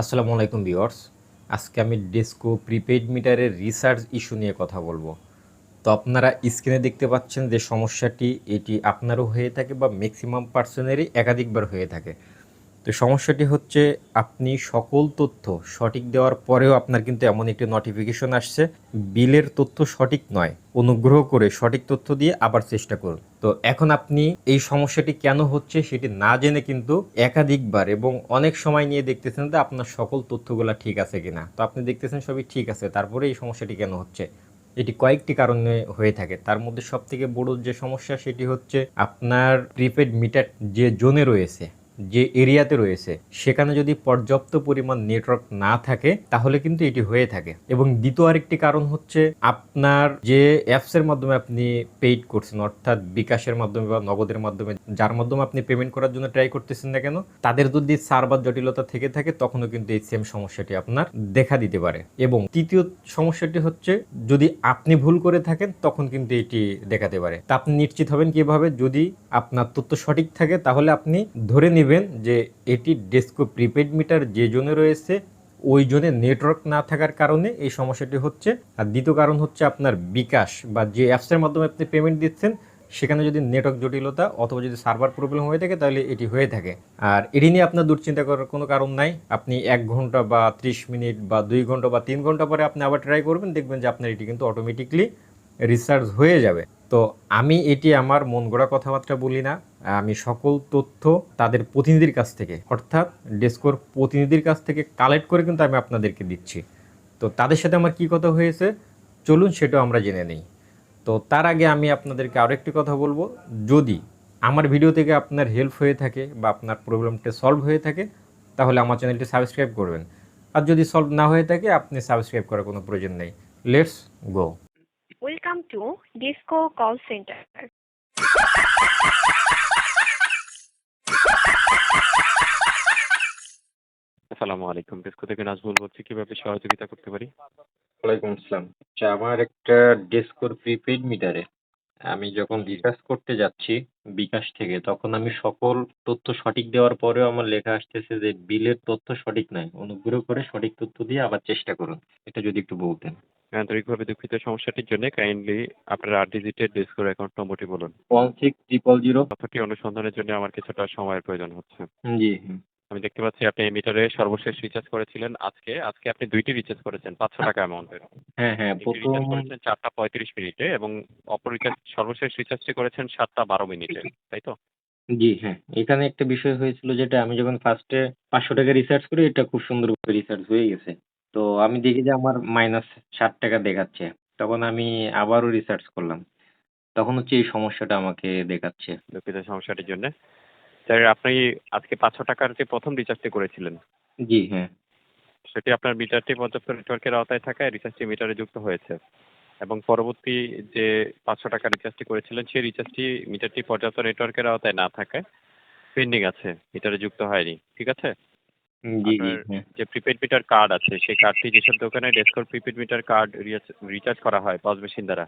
আসসালামু আলাইকুম ভিউয়ার্স। আজকে আমি ডেস্কো প্রিপেইড মিটারের রিসার্চ ইস্যু নিয়ে কথা বলব। তো আপনারা স্ক্রিনে দেখতে পাচ্ছেন যে সমস্যাটি, এটি আপনারও হয়ে থাকে বা ম্যাক্সিমাম পার্সনেরই একাধিকবার হয়ে থাকে। তো সমস্যাটি হচ্ছে, আপনি সকল তথ্য সঠিক দেওয়ার পরেও আপনার কিন্তু এমন একটি নোটিফিকেশন আসছে, বিলের তথ্য সঠিক নয়। অনুগ্রহ করে সঠিক তথ্য দিয়ে আবার চেষ্টা করুন। তো এখন আপনি এই সমস্যাটি কেন হচ্ছে সেটি না জেনে কিন্তু একাধিকবার এবং অনেক সময় নিয়ে দেখতেছেন যে আপনার সকল তথ্যগুলো ঠিক আছে কিনা। তো আপনি দেখতেছেন সবই ঠিক আছে, তারপরে এই সমস্যাটি কেন হচ্ছে? এটি কয়েকটি কারণে হয়ে থাকে। তার মধ্যে সবথেকে বড় যে সমস্যা সেটি হচ্ছে আপনার প্রিপেড মিটার যে জোনে রয়েছে যে এরিয়াতে রয়েছে, সেখানে যদি পর্যাপ্ত পরিমাণ নেটওয়ার্ক না থাকে, তাহলে কিন্তু এটি হয়ে থাকে। এবং দ্বিতীয় আরেকটি কারণ হচ্ছে আপনার যে অ্যাপসের মাধ্যমে আপনি পেইড করছেন, অর্থাৎ বিকাশের মাধ্যমে বা নগদের মাধ্যমে, যার মাধ্যমে আপনি পেমেন্ট করার জন্য ট্রাই করতেছেন না কেন, তাদের যদি সার্ভার জটিলতা থেকে থাকে, তখনও কিন্তু এই সেম সমস্যাটি আপনার দেখা দিতে পারে। এবং তৃতীয় সমস্যাটি হচ্ছে, যদি আপনি ভুল করে থাকেন, তখন কিন্তু এটি দেখাতে পারে। তা আপনি নিশ্চিত হবেন কীভাবে? যদি আপনার তথ্য সঠিক থাকে, তাহলে আপনি ধরে নেবেন যে এটি ডেস্কো প্রিপেড মিটার যে জোনে রয়েছে, ওই জোনে নেটওয়ার্ক না থাকার কারণে এই সমস্যাটি হচ্ছে। আর দ্বিতীয় কারণ হচ্ছে আপনার বিকাশ বা যে অ্যাপসের মাধ্যমে আপনি পেমেন্ট দিচ্ছেন, সেখানে যদি নেটওয়ার্ক জটিলতা অথবা যদি সার্ভার প্রবলেম হয়ে থাকে, তাহলে এটি হয়ে থাকে। আর এটি নিয়ে আপনার দুশ্চিন্তা করার কোনো কারণ নাই। আপনি এক ঘণ্টা বা ত্রিশ মিনিট বা দুই ঘণ্টা বা তিন ঘণ্টা পরে আপনি আবার ট্রাই করবেন, দেখবেন যে আপনার এটি কিন্তু অটোমেটিকলি রিসার্চ হয়ে যাবে। তো আমি এটি আমার মন গড়া কথাবার্তা বলি না। আমি সকল তথ্য তাদের প্রতিনিধির কাছ থেকে, অর্থাৎ ডেস্কোর প্রতিনিধির কাছ থেকে কালেক্ট করে কিন্তু আমি আপনাদেরকে দিচ্ছি। তো তাদের সাথে আমার কি কথা হয়েছে? চলুন সেটাও আমরা জেনে নেই। তো তার আগে আমি আপনাদেরকে আরও একটি কথা বলব। যদি আমার ভিডিও থেকে আপনার হেল্প হয়ে থাকে বা আপনার প্রবলেমটা সলভ হয়ে থাকে, তাহলে আমার চ্যানেলটি সাবস্ক্রাইব করবেন। আর যদি সলভ না হয়ে থাকে, আপনি সাবস্ক্রাইব করার কোনো প্রয়োজন নেই। Let's go Welcome to Disco Call Center. আসসালামু আলাইকুম। ডিসকো থেকে নাজমুল বলছি কীভাবে সহযোগিতা করতে পারি? ওয়ালাইকুম আসসালাম। আচ্ছা আমার একটা ডেস্কোর প্রিপেড মিটারে আমি যখন রিচার্জ করতে যাচ্ছি বিকাশ থেকে তখন আমি সকল তথ্য সঠিক দেওয়ার পরেও আমার লেখা আসতেছে যে বিলের তথ্য সঠিক নয়। অনুগ্রহ করে সঠিক তথ্য দিয়ে আবার চেষ্টা করুন। এটা যদি একটু বলতেন। আন্তরিকভাবে দুঃখিত সমস্যাটির জন্য কাইন্ডলি আপনার আট ডিজিটের ডেস্কোর অ্যাকাউন্ট নম্বরটি বলুন। ওয়ান সিক্স ট্রিপল জিরো তথ্যটি অনুসন্ধানের জন্য আমার কিছুটা সময়ের প্রয়োজন হচ্ছে। জি। আমি দেখতে পাচ্ছি আপনি এই মিটারে সর্বশেষ রিচার্জ করেছিলেন আজকে। আজকে আপনি দুইটি রিচার্জ করেছেন পাঁচশো টাকা অ্যামাউন্টের হ্যাঁ হ্যাঁ প্রথম করেছেন চারটা পঁয়ত্রিশ মিনিটে এবং অপর রিচার্জ সর্বশেষ রিচার্জটি করেছেন সাতটা বারো মিনিটে তাই তো? জি হ্যাঁ। এখানে একটা বিষয় হয়েছিল যেটা আমি যখন ফার্স্টে পাঁচশো টাকা রিচার্জ করি এটা খুব সুন্দরভাবে রিচার্জ হয়ে গেছে। তো আমি দেখি যে আমার মাইনাস ষাট টাকা দেখাচ্ছে। তখন আমি আবারও রিসার্চ করলাম। তখন হচ্ছে এই সমস্যাটা আমাকে দেখাচ্ছে। দুঃখিত সমস্যাটির জন্য। স্যার আপনি আজকে পাঁচশো টাকার যে প্রথম রিচার্জটি করেছিলেন জি হ্যাঁ। সেটি আপনার মিটারটি পর্যাপ্ত নেটওয়ার্কের আওতায় থাকায় রিচার্জটি মিটারে যুক্ত হয়েছে। এবং পরবর্তী যে পাঁচশো টাকা রিচার্জটি করেছিলেন সেই রিচার্জটি মিটারটি পর্যাপ্ত নেটওয়ার্কের আওতায় না থাকায় পেন্ডিং আছে মিটারে যুক্ত হয়নি। ঠিক আছে? হ্যাঁ। যে প্রিপেড মিটার কার্ড আছে সেই কার্ডটি যেসব দোকানে ডেস্কর প্রিপেড মিটার কার্ড রিচার্জ করা হয় পজ মেশিন দ্বারা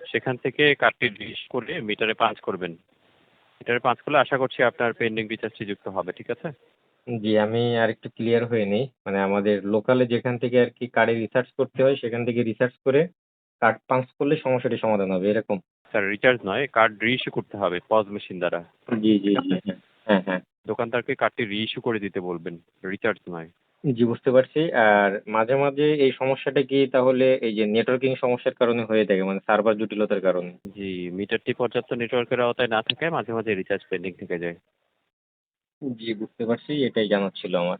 সেখান থেকে কার্ডটি রিলিজ করে মিটারে পাঁচ করবেন। মিটারে পাঞ্চ করলে আশা করছি আপনার পেন্ডিং রিচার্জটি যুক্ত হবে ঠিক আছে? জি আমি আর একটু ক্লিয়ার হয়ে নিই। মানে আমাদের লোকালে যেখান থেকে আর কি কার্ডে রিসার্চ করতে হয় সেখান থেকে রিসার্চ করে কার্ড পাঞ্চ করলে সমস্যাটি সমাধান হবে এরকম। স্যার রিচার্জ নয় কার্ড রিইস্যু করতে হবে পজ মেশিন দ্বারা। জি জি হ্যাঁ হ্যাঁ হ্যাঁ। দোকানদারকে কার্ডটি রিইস্যু করে দিতে বলবেন রিচার্জ নয়। জি বুঝতে পারছি। আর মাঝে মাঝে এই সমস্যাটা কি তাহলে এই যে নেটওয়ার্কিং সমস্যার কারণে হয়ে থাকে মানে সার্ভার জটিলতার কারণে? জি মিটারটি পর্যাপ্ত নেটওয়ার্কের আওতায় না থাকায় মাঝে মাঝে রিচার্জ পেন্ডিং থেকে যায়। জি বুঝতে পারছি। এটাই জানার ছিল আমার।